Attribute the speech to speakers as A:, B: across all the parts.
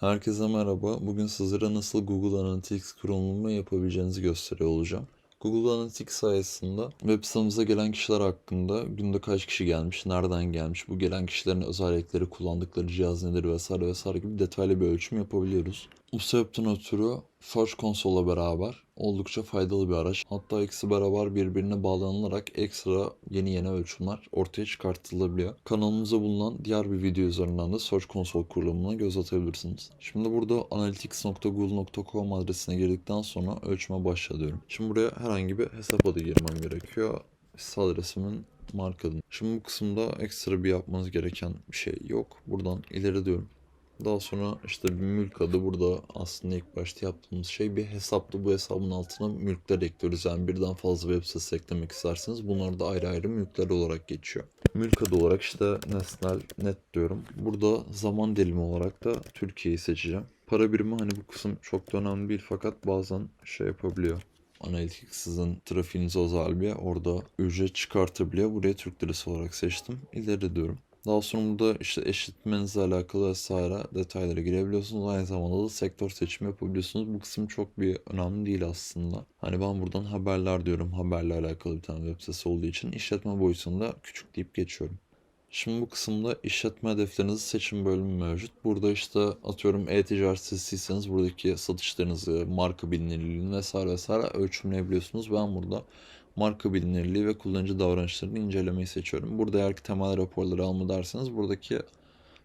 A: Herkese merhaba. Bugün sizlere nasıl Google Analytics kurulumu yapabileceğinizi gösteriyor olacağım. Google Analytics sayesinde web sitemize gelen kişiler hakkında günde kaç kişi gelmiş, nereden gelmiş, bu gelen kişilerin özellikleri, kullandıkları cihaz nedir vesaire vesaire gibi detaylı bir ölçüm yapabiliyoruz. Bu sebepten ötürü Search Console'la beraber oldukça faydalı bir araç. Hatta ikisi beraber birbirine bağlanılarak ekstra yeni yeni ölçümler ortaya çıkartılabiliyor. Kanalımızda bulunan diğer bir video üzerinden de Search Console kurulumuna göz atabilirsiniz. Şimdi burada analytics.google.com adresine girdikten sonra ölçüme başla diyorum. Şimdi buraya herhangi bir hesap adı girmem gerekiyor. Site adresimin marka. Şimdi bu kısımda ekstra bir yapmanız gereken bir şey yok. Buradan ileri diyorum. Daha sonra işte bir mülk adı burada aslında ilk başta yaptığımız şey bir hesaptı. Bu hesabın altına mülkler ekliyoruz. Yani birden fazla web sitesi eklemek isterseniz bunlar da ayrı ayrı mülkler olarak geçiyor. Mülk adı olarak işte nesnel net diyorum. Burada zaman dilimi olarak da Türkiye'yi seçeceğim. Para birimi hani bu kısım çok da önemli değil fakat bazen şey yapabiliyor. Analitik sizin trafiğinize özel bir orada ücret çıkartabiliyor. Buraya Türk lirası olarak seçtim. İleri diyorum. Daha sonra burada işte eşitmenizle alakalı vesaire detaylara girebiliyorsunuz. Aynı zamanda da sektör seçimi yapabiliyorsunuz. Bu kısım çok bir önemli değil aslında. Hani ben buradan haberler diyorum. Haberle alakalı bir tane web sitesi olduğu için işletme boyutunda küçük deyip geçiyorum. Şimdi bu kısımda işletme hedeflerinizi seçim bölümü mevcut. Burada işte atıyorum e-ticaret sitesiyseniz buradaki satışlarınızı, marka bilinirliğini vesaire vesaire ölçümleyebiliyorsunuz. Ben burada marka bilinirliği ve kullanıcı davranışlarını incelemeyi seçiyorum. Burada eğer ki temel raporları alma derseniz buradaki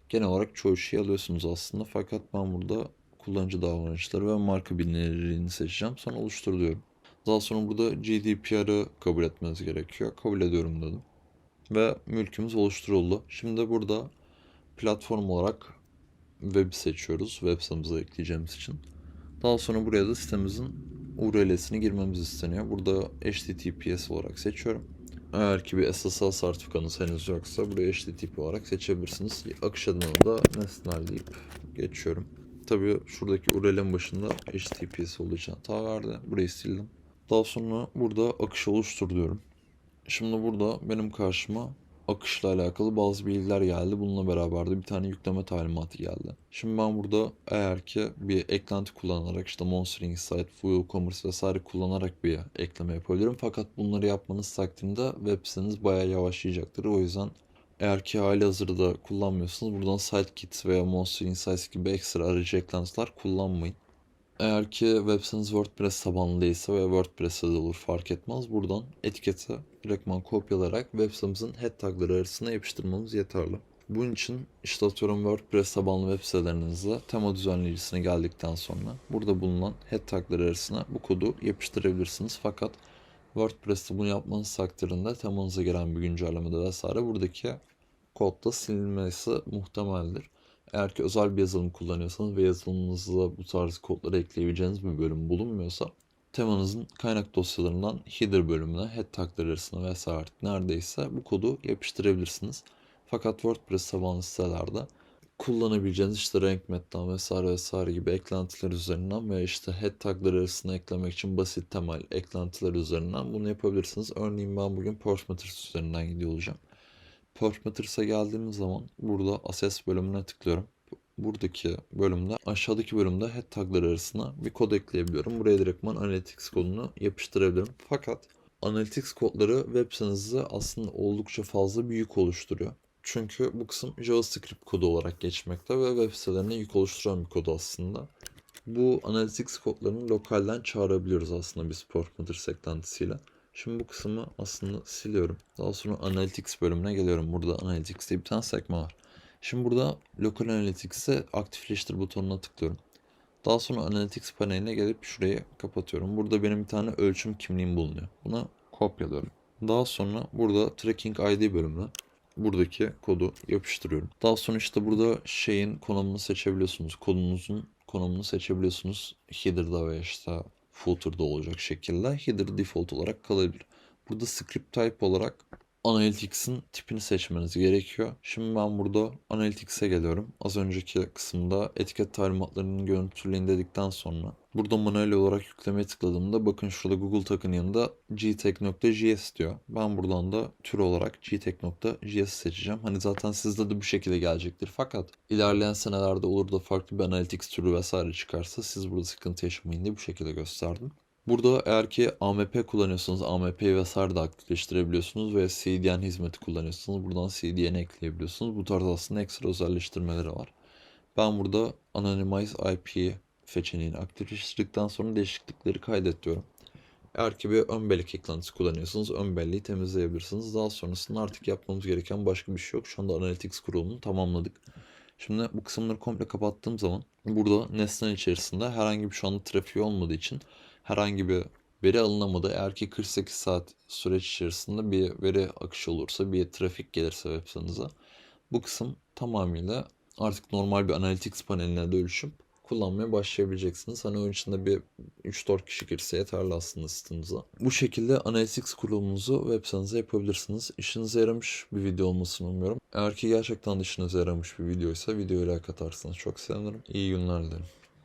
A: genel olarak çoğu şeyi alıyorsunuz aslında. Fakat ben burada kullanıcı davranışları ve marka bilinirliğini seçeceğim. Sonra oluştur diyorum. Daha sonra burada GDPR'ı kabul etmeniz gerekiyor. Kabul ediyorum dedim. Ve mülkümüz oluşturuldu. Şimdi burada platform olarak web seçiyoruz. Web sitemize ekleyeceğimiz için. Daha sonra buraya da sitemizin URL'sini girmemiz isteniyor. Burada HTTPS olarak seçiyorum. Eğer ki bir SSL sertifikanız henüz yoksa buraya HTTP olarak seçebilirsiniz. Akış adına da nesnel deyip geçiyorum. Tabii şuradaki URL'in başında HTTPS olduğu için hata verdi. Burayı sildim. Daha sonra burada akış oluştur diyorum. Şimdi burada benim karşıma akışla alakalı bazı bilgiler geldi. Bununla beraber de bir tane yükleme talimatı geldi. Şimdi ben burada eğer ki bir eklenti kullanarak işte Monster Insight, WooCommerce vesaire kullanarak bir ekleme yapabilirim. Fakat bunları yapmanız takdirde web siteniz bayağı yavaşlayacaktır. O yüzden eğer ki hali hazırda kullanmıyorsanız buradan Sitekit veya Monster Insights gibi ekstra aracı eklentiler kullanmayın. Eğer ki web siteniz WordPress tabanlı veya WordPress'te de olur fark etmez. Buradan etiketi direktman kopyalayarak web sitemizin head tagları arasına yapıştırmamız yeterli. Bunun için işte atıyorum WordPress tabanlı web sitelerinizde tema düzenleyicisine geldikten sonra burada bulunan head tagları arasına bu kodu yapıştırabilirsiniz. Fakat WordPress'te bunu yapmanız takdirinde temanıza gelen bir güncellemede vesaire buradaki kodda silinmesi muhtemeldir. Eğer ki özel bir yazılım kullanıyorsanız ve yazılımınızda bu tarz kodları ekleyebileceğiniz bir bölüm bulunmuyorsa temanızın kaynak dosyalarından header bölümüne, head tagları arasına vesaire artık neredeyse bu kodu yapıştırabilirsiniz. Fakat WordPress tabanlı sitelerde kullanabileceğiniz işte renk metten vesaire vesaire gibi eklentiler üzerinden veya işte head tagları arasına eklemek için basit temel eklentiler üzerinden bunu yapabilirsiniz. Örneğin ben bugün Matters üzerinden gidiyor olacağım. Perf Matters'a geldiğimiz zaman burada Access bölümüne tıklıyorum. Buradaki bölümde aşağıdaki bölümde head tagları arasına bir kod ekleyebiliyorum. Buraya direktman Analytics kodunu yapıştırabilirim. Fakat Analytics kodları web sitenizde aslında oldukça fazla bir yük oluşturuyor. Çünkü bu kısım JavaScript kodu olarak geçmekte ve web sitelerine yük oluşturan bir kod aslında. Bu Analytics kodlarını lokalden çağırabiliyoruz aslında biz Perf Matters eklentisiyle. Şimdi bu kısmı aslında siliyorum. Daha sonra Analytics bölümüne geliyorum. Burada Analytics diye bir tane sekme var. Şimdi burada Local Analytics'e aktifleştir butonuna tıklıyorum. Daha sonra Analytics paneline gelip şurayı kapatıyorum. Burada benim bir tane ölçüm kimliğim bulunuyor. Buna kopyalıyorum. Daha sonra burada Tracking ID bölümüne buradaki kodu yapıştırıyorum. Daha sonra işte burada şeyin konumunu seçebiliyorsunuz. Kodunuzun konumunu seçebiliyorsunuz. Header'da veya işte footer'da olacak şekilde header default olarak kalabilir. Burada script type olarak Analytics'in tipini seçmeniz gerekiyor. Şimdi ben burada Analytics'e geliyorum. Az önceki kısımda etiket talimatlarının görüntüleyin dedikten sonra burada manuel olarak yüklemeye tıkladığımda bakın şurada Google Tak'ın yanında gtech.js diyor. Ben buradan da tür olarak gtech.js seçeceğim. Hani zaten sizde de bu şekilde gelecektir. Fakat ilerleyen senelerde olur da farklı bir Analytics türü vesaire çıkarsa siz burada sıkıntı yaşamayın diye bu şekilde gösterdim. Burada eğer ki AMP kullanıyorsanız AMP'yi vesaire de aktifleştirebiliyorsunuz ve CDN hizmeti kullanıyorsanız buradan CDN'i ekleyebiliyorsunuz. Bu tarz aslında ekstra özelleştirmeleri var. Ben burada Anonymize IP seçeneğini aktifleştirdikten sonra değişiklikleri kaydet diyorum. Eğer ki bir ön bellek ekrantısı kullanıyorsanız ön belleği temizleyebilirsiniz. Daha sonrasında artık yapmamız gereken başka bir şey yok. Şu anda Analytics kurulumunu tamamladık. Şimdi bu kısımları komple kapattığım zaman burada nesne içerisinde herhangi bir şu anda trafiği olmadığı için herhangi bir veri alınamadı. Eğer ki 48 saat süreç içerisinde bir veri akışı olursa, bir trafik gelirse web sitenize bu kısım tamamıyla artık normal bir Analytics paneline dönüşüp kullanmaya başlayabileceksiniz. Hani onun içinde bir 3-4 kişi girse yeterli aslında sitenize. Bu şekilde Analytics kurulumunuzu web sitenize yapabilirsiniz. İşinize yaramış bir video olmasını umuyorum. Eğer ki gerçekten de işinize yaramış bir videoysa videoya like atarsanız çok sevinirim. İyi günler dilerim.